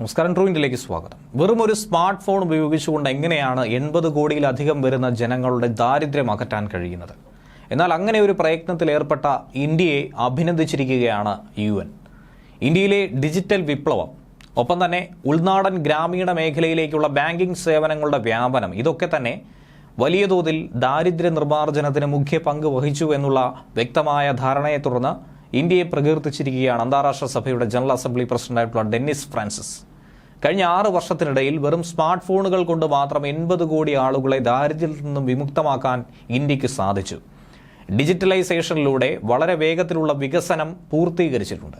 നമസ്കാരം ട്രൂ സ്വാഗതം. വെറും ഒരു സ്മാർട്ട് ഫോൺ ഉപയോഗിച്ചുകൊണ്ട് എങ്ങനെയാണ് എൺപത് കോടിയിലധികം വരുന്ന ജനങ്ങളുടെ ദാരിദ്ര്യം അകറ്റാൻ കഴിയുന്നത്? എന്നാൽ അങ്ങനെ ഒരു പ്രയത്നത്തിൽ ഏർപ്പെട്ട ഇന്ത്യയെ അഭിനന്ദിച്ചിരിക്കുകയാണ് യു എൻ. ഇന്ത്യയിലെ ഡിജിറ്റൽ വിപ്ലവം ഒപ്പം തന്നെ ഉൾനാടൻ ഗ്രാമീണ മേഖലയിലേക്കുള്ള ബാങ്കിംഗ് സേവനങ്ങളുടെ വ്യാപനം ഇതൊക്കെ തന്നെ വലിയ തോതിൽ ദാരിദ്ര്യ നിർമ്മാർജനത്തിന് മുഖ്യ പങ്ക് വഹിച്ചു എന്നുള്ള വ്യക്തമായ ധാരണയെ തുടർന്ന് ഇന്ത്യയെ പ്രകീർത്തിച്ചിരിക്കുകയാണ് അന്താരാഷ്ട്ര സഭയുടെ ജനറൽ അസംബ്ലി പ്രസിഡന്റായിട്ടുള്ള ഡെന്നിസ് ഫ്രാൻസിസ്. കഴിഞ്ഞ ആറ് വർഷത്തിനിടയിൽ വെറും സ്മാർട്ട് ഫോണുകൾ കൊണ്ട് മാത്രം എൺപത് കോടി ആളുകളെ ദാരിദ്ര്യത്തിൽ നിന്നും വിമുക്തമാക്കാൻ ഇന്ത്യയ്ക്ക് സാധിച്ചു. ഡിജിറ്റലൈസേഷനിലൂടെ വളരെ വേഗത്തിലുള്ള വികസനം പൂർത്തീകരിച്ചിട്ടുണ്ട്.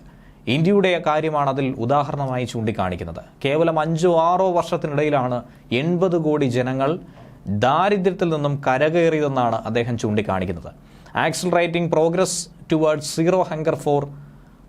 ഇന്ത്യയുടെ കാര്യമാണ് അതിൽ ഉദാഹരണമായി ചൂണ്ടിക്കാണിക്കുന്നത്. കേവലം അഞ്ചോ ആറോ വർഷത്തിനിടയിലാണ് എൺപത് കോടി ജനങ്ങൾ ദാരിദ്ര്യത്തിൽ നിന്നും കരകയറിയതെന്നാണ് അദ്ദേഹം ചൂണ്ടിക്കാണിക്കുന്നത്. Accelerating progress towards zero hunger for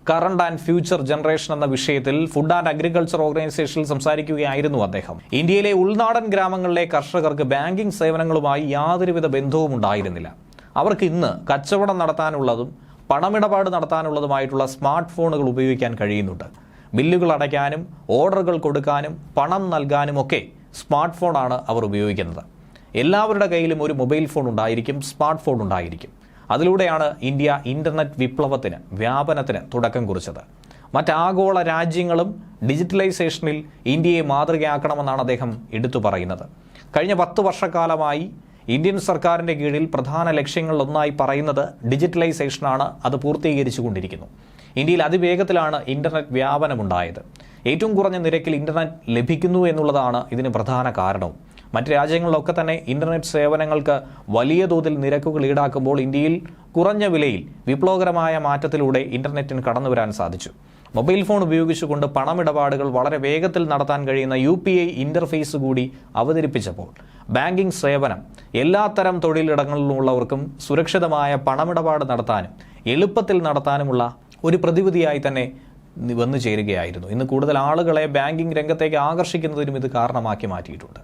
current and future generation എന്ന വിഷയത്തിൽ ഫുഡ് ആൻഡ് അഗ്രികൾച്ചർ ഓർഗനൈസേഷനിൽ സംസാരിക്കുകയായിരുന്നു അദ്ദേഹം. ഇന്ത്യയിലെ ഉൾനാടൻ ഗ്രാമങ്ങളിലെ കർഷകർക്ക് ബാങ്കിംഗ് സേവനങ്ങളുമായി യാതൊരുവിധ ബന്ധവും ഉണ്ടായിരുന്നില്ല. അവർക്ക് ഇന്ന് കച്ചവടം നടത്താനുള്ളതും പണമിടപാട് നടത്താനുള്ളതുമായിട്ടുള്ള സ്മാർട്ട് ഫോണുകൾ ഉപയോഗിക്കാൻ കഴിയുന്നുണ്ട്. ബില്ലുകൾ അടയ്ക്കാനും ഓർഡറുകൾ കൊടുക്കാനും പണം നൽകാനും ഒക്കെ സ്മാർട്ട് ഫോണാണ് അവർ ഉപയോഗിക്കുന്നത്. എല്ലാവരുടെ കയ്യിലും ഒരു മൊബൈൽ ഫോൺ ഉണ്ടായിരിക്കും സ്മാർട്ട് ഫോൺ ഉണ്ടായിരിക്കും. അതിലൂടെയാണ് ഇന്ത്യ ഇന്റർനെറ്റ് വിപ്ലവത്തിന് വ്യാപനത്തിന് തുടക്കം കുറിച്ചത്. മറ്റാഗോള രാജ്യങ്ങളും ഡിജിറ്റലൈസേഷനിൽ ഇന്ത്യയെ മാതൃകയാക്കണമെന്നാണ് അദ്ദേഹം എടുത്തു പറയുന്നത്. കഴിഞ്ഞ പത്ത് വർഷക്കാലമായി ഇന്ത്യൻ സർക്കാരിന്റെ കീഴിൽ പ്രധാന ലക്ഷ്യങ്ങളിലൊന്നായി പറയുന്നത് ഡിജിറ്റലൈസേഷനാണ് അത് പൂർത്തീകരിച്ചു കൊണ്ടിരിക്കുന്നു ഇന്ത്യയിൽ അതിവേഗത്തിലാണ് ഇന്റർനെറ്റ് വ്യാപനമുണ്ടായത്. ഏറ്റവും കുറഞ്ഞ നിരക്കിൽ ഇന്റർനെറ്റ് ലഭിക്കുന്നു എന്നുള്ളതാണ് ഇതിന് പ്രധാന കാരണവും. മറ്റ് രാജ്യങ്ങളിലൊക്കെ തന്നെ ഇന്റർനെറ്റ് സേവനങ്ങൾക്ക് വലിയ തോതിൽ നിരക്കുകൾ ഈടാക്കുമ്പോൾ ഇന്ത്യയിൽ കുറഞ്ഞ വിലയിൽ വിപ്ലവകരമായ മാറ്റത്തിലൂടെ ഇന്റർനെറ്റിന് കടന്നു വരാൻ സാധിച്ചു. മൊബൈൽ ഫോൺ ഉപയോഗിച്ചുകൊണ്ട് പണമിടപാടുകൾ വളരെ വേഗത്തിൽ നടത്താൻ കഴിയുന്ന യു പി ഐ ഇന്റർഫേസ് കൂടി അവതരിപ്പിച്ചപ്പോൾ ബാങ്കിംഗ് സേവനം എല്ലാ എല്ലാത്തരം തൊഴിലിടങ്ങളിലുള്ളവർക്കും സുരക്ഷിതമായ പണമിടപാട് നടത്താനും എളുപ്പത്തിൽ നടത്താനുമുള്ള ഒരു പ്രതിവിധിയായി തന്നെ വന്നു ചേരുകയായിരുന്നു. ഇന്ന് കൂടുതൽ ആളുകളെ ബാങ്കിംഗ് രംഗത്തേക്ക് ആകർഷിക്കുന്നതിനും ഇത് കാരണമാക്കി മാറ്റിയിട്ടുണ്ട്.